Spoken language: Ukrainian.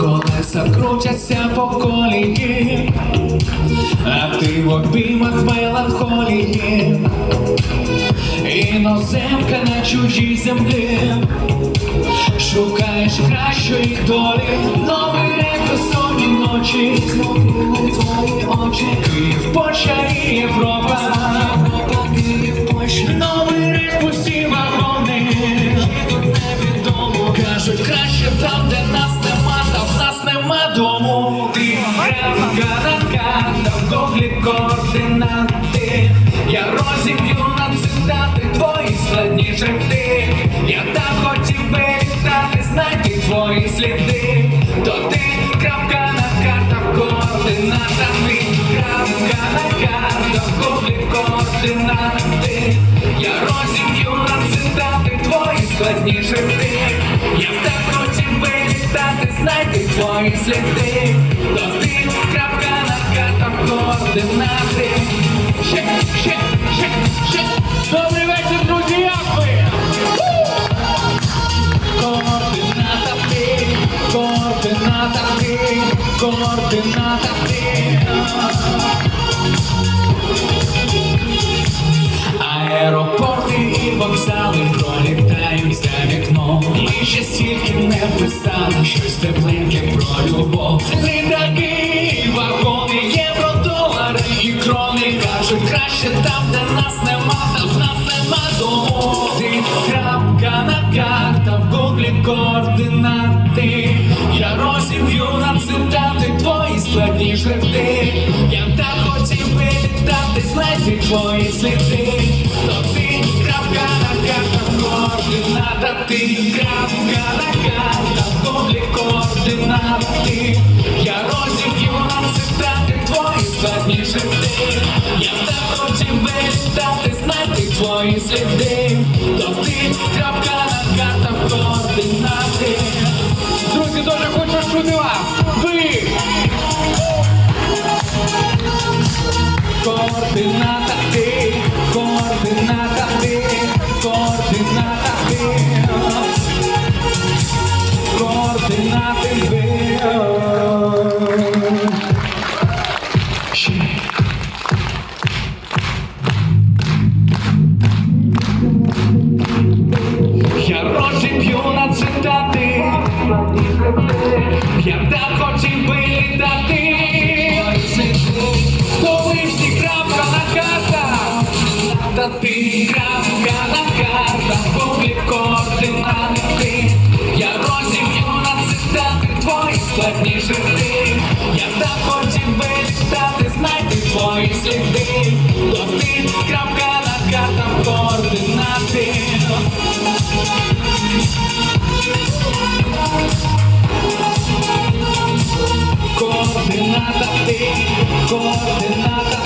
Колеса крутяться по колії, а ти в обіймах меланхолії, іноземка на чужій землі, шукаєш кращої долі, новий рейс безсонні ночі, знову твої очі, Київ, Польща і Європа, гуглі координати, я розіб'ю на цитати твої складні шрифти. Я так хотів би літати, знайти твої сліди. То ти крапка на картах, координата, ти крапка на картах, в гуглі координати. Я розіб'ю на цитати твої складні шрифти. Я так хотів би літати, знайти твої сліди. То ти крапка вечір, друзі, як ви? Координата ти, координата ти, координата ти. Аеропорти і вокзали пролітають за вікном. Ми ще стільки не писали щось тепленьке про любов. Краще там, де нас нема, та в нас нема дому. Крапка на карта, в гуглі координати. Я розіб'ю на цитати твої складні шрифти. Я так хотів би літати, знайти твої сліди. То ти крапка на карта, координата, ти крапка на карта, в гуглі координати. Я розіб'ю твої сліди. То ти координати. Друзі, дуже хочу чути вас. Ви координата ти, координата ти, координата ви. Я б так хотів би літати, коли всі крапка на картах, та ти крапка на картах, гуглі координати, я розіб'ю на цитати твої складні шрифти, я б так хотів би літати, знайти твої сліди, то крапка на картах, координати. Координата ти, координата.